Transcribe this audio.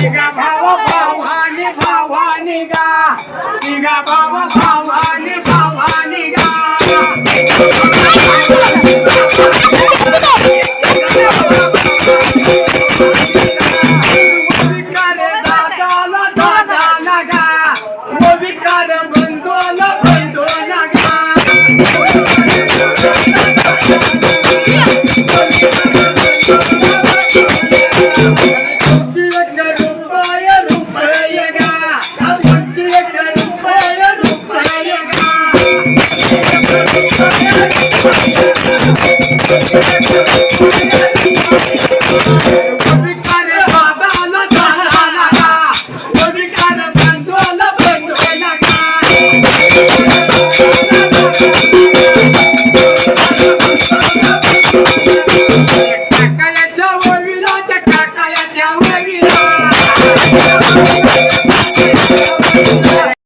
네가 바보 바보 아니가 네가 바보 바보 아니 Thank you.